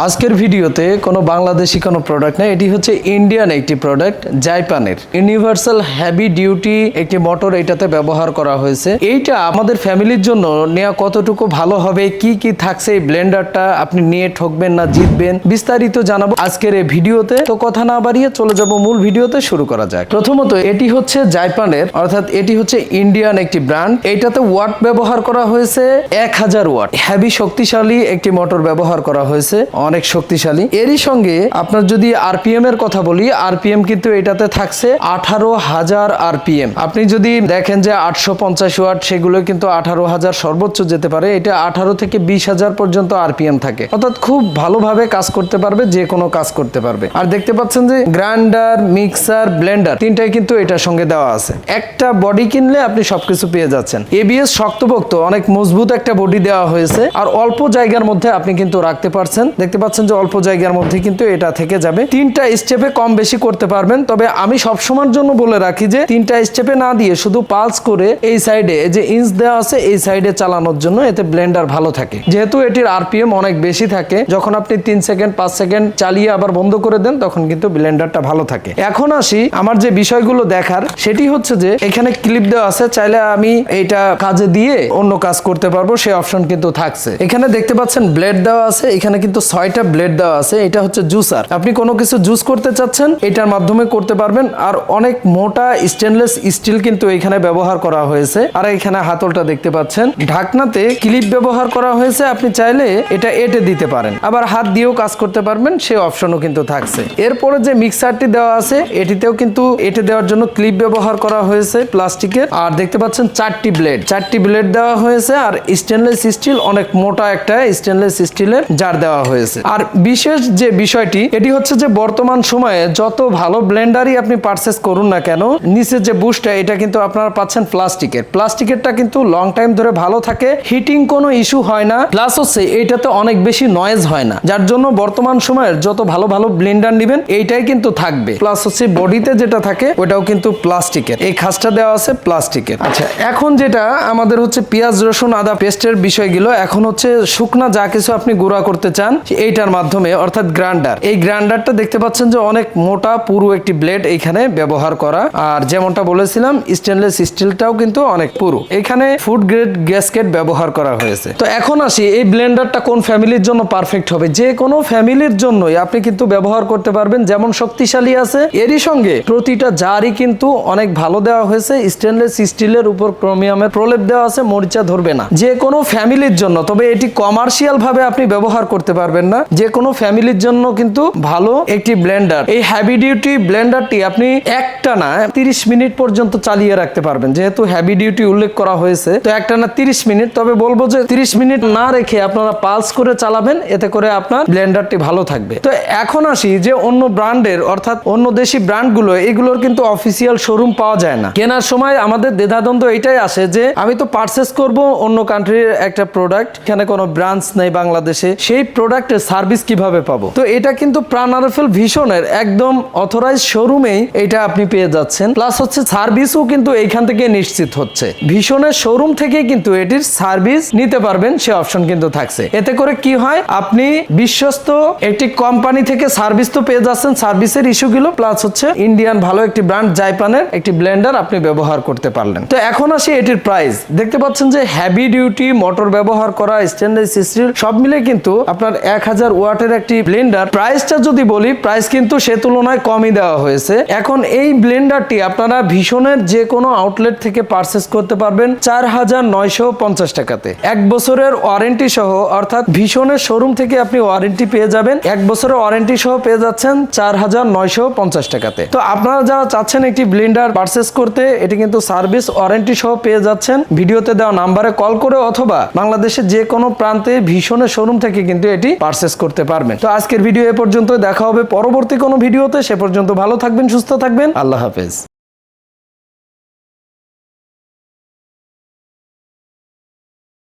আজকের ভিডিওতে কোনো বাংলাদেশি কোনো প্রোডাক্ট না এটি হচ্ছে ইন্ডিয়ান একটি প্রোডাক্ট জাইপানের ইউনিভার্সাল হ্যাভি ডিউটি একটি মোটর এটাতে ব্যবহার করা হয়েছে। এইটা আমাদের ফ্যামিলির জন্য নেওয়া কতটুকু ভালো হবে, কি কি থাকছে এই ব্লেন্ডারটা, আপনি নিয়ে ঠকবেন না, জিতবেন, বিস্তারিত জানাব আজকের এই ভিডিওতে। তো কথা না বাড়িয়ে চলে যাব মূল ভিডিওতে, শুরু করা যাক। প্রথমত, এটি হচ্ছে জাইপানের অর্থাৎ এটি হচ্ছে ইন্ডিয়ান একটি ব্র্যান্ড এইটাতে ওয়াট ব্যবহার করা হয়েছে, এক হাজার ওয়াট হ্যাভি শক্তিশালী একটি মোটর ব্যবহার করা হয়েছে। অনেক শক্তিশালী। এরই সঙ্গে আপনার যদি আরপিএম এর কথা বলি আরপিএম কিন্তু এটাতে থাকছে আঠারো হাজার আরপিএম আপনি যদি দেখেন যে আটশো পঞ্চাশ ওয়াট, সেগুলো কিন্তু আঠারো হাজার সর্বোচ্চ যেতে পারে। এটা আঠারো থেকে বিশ হাজার পর্যন্ত আরপিএম থাকে। অর্থাৎ খুব ভালোভাবে কাজ করতে পারবে, যে কোনো কাজ করতে পারবে। আর দেখতে পাচ্ছেন যে গ্রাইন্ডার, মিক্সার, ব্লেন্ডার, তিনটাই কিন্তু এটার সঙ্গে দেওয়া আছে। একটা বডি কিনলে আপনি সবকিছু পেয়ে যাচ্ছেন। এবিএস শক্তপোক্ত, অনেক মজবুত একটা বডি দেওয়া হয়েছে। আর অল্প জায়গার মধ্যে আপনি কিন্তু রাখতে পারছেন। দেখতে পাচ্ছেন যে অল্প জায়গার মধ্যে কিন্তু এটা থেকে যাবে। তিনটা স্টেপে কম বেশি করতে পারবেন, তবে আমি সবসময়ের জন্য বলে রাখি যে তিনটা স্টেপে না দিয়ে শুধু পালস করে এই সাইডে যে ইঞ্চ দেওয়া আছে, এই সাইডে চালানোর জন্য এতে ব্লেন্ডার ভালো থাকে। যেহেতু এটির আরপিএম অনেক বেশি থাকে, যখন আপনি তিন সেকেন্ড পাঁচ সেকেন্ড চালিয়ে আবার বন্ধ করে দেন, তখন কিন্তু ব্লেন্ডারটা ভালো থাকে। এখন আসি আমার যে বিষয়গুলো দেখার, সেটি হচ্ছে যে এখানে ক্লিপ দেওয়া আছে, চাইলে আমি এটা কাজে দিয়ে অন্য কাজ করতে পারব সেই অপশন কিন্তু থাকছে। এখানে দেখতে পাচ্ছেন ব্লেড দেওয়া আছে, এখানে কিন্তু ছয়টা ব্লেড দেওয়া আছে, এটা হচ্ছে জুসার আপনি কোনো কিছু জুস করতে চাচ্ছেন, এটার মাধ্যমে করতে পারবেন। আর অনেক মোটা স্টেনলেস স্টিল কিন্তু এখানে ব্যবহার করা হয়েছে। আর এখানে হাতলটা দেখতে পাচ্ছেন। ঢাকনাতে ক্লিপ ব্যবহার করা হয়েছে। আপনি চাইলে এটা এটে দিতে পারেন। আবার হাত দিয়েও কাজ করতে পারবেন, সে অপশনও কিন্তু থাকছে। এরপরে যে মিক্সারটি দেওয়া আছে, এটিতেও কিন্তু এটে দেওয়ার জন্য ক্লিপ ব্যবহার করা হয়েছে প্লাস্টিকের। আর দেখতে পাচ্ছেন চারটি ব্লেড চারটি ব্লেড দেওয়া হয়েছে। আর স্টেনলেস স্টিল অনেক মোটা একটা স্টেনলেস স্টিলের জার দেওয়া হয়েছে। আর বিশেষ যে বিষয়টি, এটি হচ্ছে যে বর্তমান সময়ে যত ভালো ব্লেন্ডারই আপনি পারচেস করুন না কেন, নিচের যে বুশটা এটা কিন্তু আপনারা পাচ্ছেন প্লাস্টিকের। প্লাস্টিকেরটা কিন্তু লং টাইম ধরে ভালো থাকে হিটিং কোনো ইস্যু হয় না প্লাস হচ্ছে এইটাতে অনেক বেশি নয়েজ হয় না। যার জন্য বর্তমান সময়ের যত ভালো ভালো ব্লেন্ডার নেবেন, এইটাই কিন্তু থাকবে। প্লাস হচ্ছে বডিতে যেটা থাকে, ওটাও কিন্তু প্লাস্টিকের। এই খাসটা দেওয়া আছে প্লাস্টিকের। আচ্ছা এখন যেটা, আমাদের হচ্ছে পেঁয়াজ, রসুন, আদা পেস্টের বিষয়গুলো, এখন হচ্ছে শুকনা যা কিছু আপনি গুঁড়া করতে চান এইটার মাধ্যমে, অর্থাৎ গ্রাইন্ডার। এই গ্রাইন্ডারটা দেখতে পাচ্ছেন যে অনেক মোটা, পুরু একটি ব্লেড এখানে ব্যবহার করা। আর যেমনটা বলেছিলাম, স্টেনলেস স্টিলটাও কিন্তু অনেক পুরু। এখানে ফুড গ্রেড গ্যাসকেট ব্যবহার করা হয়েছে। তো এখন আসি, এই ব্লেন্ডারটা কোন ফ্যামিলির জন্য পারফেক্ট হবে? যে কোনো ফ্যামিলির জন্যই আপনি কিন্তু ব্যবহার করতে পারবেন, যেমন শক্তিশালী আছে। এরই সঙ্গে প্রতিটা জারই কিন্তু অনেক ভালো দেওয়া হয়েছে। স্টেনলেস স্টিলের উপর ক্রোমিয়ামের প্রলেপ দেওয়া আছে, মরিচা ধরবে না। যে কোনো ফ্যামিলির জন্য, তবে এটি কমার্শিয়াল ভাবে আপনি ব্যবহার করতে পারবেন না, যে কোনো ফ্যামিলির জন্য কিন্তু ভালো একটি ব্লেন্ডার। এই হ্যাভি ডিউটি ব্লেন্ডারটি আপনি একটা না, তিরিশ মিনিট পর্যন্ত চালিয়ে রাখতে পারবেন। যেহেতু হ্যাভি ডিউটি উল্লেখ করা হয়েছে, তো একটা না তিরিশ মিনিট। তবে বলব যে তিরিশ মিনিট না রেখে আপনারা পালস করে চালাবেন, এতে করে আপনার ব্লেন্ডারটি ভালো থাকবে। তো এখন আসি যে অন্য ব্র্যান্ডের, অর্থাৎ অন্য দেশি ব্র্যান্ডগুলো, এগুলোর কিন্তু অফিসিয়াল শোরুম পাওয়া যায় না। কেনার সময় আমাদের দ্বিধাদ্বন্দ্ব এটাই আসে যে আমি তো পারচেস করব অন্য কান্ট্রির একটা প্রোডাক্ট এখানে কোনো ব্রাঞ্চ নেই বাংলাদেশে। সেই প্রোডাক্টের সার্ভিস কীভাবে পাবো? তো এটা কিন্তু প্রাণ আরফেল ভীষণের একদম অথরাইজ শোরুমেই এটা আপনি পেয়ে যাচ্ছেন। প্লাস হচ্ছে সার্ভিসও কিন্তু এইখান থেকে নিশ্চিত হচ্ছে। ভীষণের শোরুম থেকে কিন্তু এটির সার্ভিস নিতে পারবেন, সে অপশন কিন্তু থাকছে। এতে করে কি হয়, আপনি বিশ্বস্ত একটি কোম্পানি থেকে সার্ভিস তো পেয়ে যাচ্ছেন সার্ভিসের ইস্যুগুলো প্লাস হচ্ছে ইন্ডিয়ান ভালো একটি ব্র্যান্ড জাইপানের একটি ব্লেন্ডার আপনি ব্যবহার করতে পারলেন। তো এখন আসি এটির প্রাইস দেখতে পাচ্ছেন যে হ্যাভি ডিউটি মোটর ব্যবহার করা স্টেনলেস স্টিল সব মিলে কিন্তু আপনার এক হাজার ওয়াটের একটি ব্লেন্ডার। প্রাইসটা যদি বলি, প্রাইস কিন্তু সে তুলনায় কমই দেওয়া হয়েছে। এখন এই ব্লেন্ডারটি আপনারা ভীষণের যে কোনো আউটলেট থেকে পারচেস করতে পারবেন চার হাজার নয়শো পঞ্চাশ টাকাতে। এক বছরের ওয়ারেন্টি সহ, অর্থাৎ ভীষণের শোরুম থেকে আপনি ওয়ারেন্টি পেয়ে যাবেন। এক বছরের ওয়ারেন্টি সহ পেয়ে যাচ্ছেন চার হাজার নয়শো পঞ্চাশ টাকাতে। তো আপনারা যারা চাচ্ছেন একটি ব্লেন্ডার পারচেস করতে, এটি কিন্তু সার্ভিস ওয়ারেন্টি সহ পেয়ে যাচ্ছেন। ভিডিওতে দেওয়া নাম্বারে কল করে অথবা বাংলাদেশের যে কোনো প্রান্তে ভীষণের শোরুম থেকে কিন্তু এটি পারচেস করতে পারবেন। তো আজকের ভিডিও এ পর্যন্ত দেখা হবে পরবর্তী কোনো ভিডিওতে। সে পর্যন্ত ভালো থাকবেন, সুস্থ থাকবেন। আল্লাহ হাফেজ।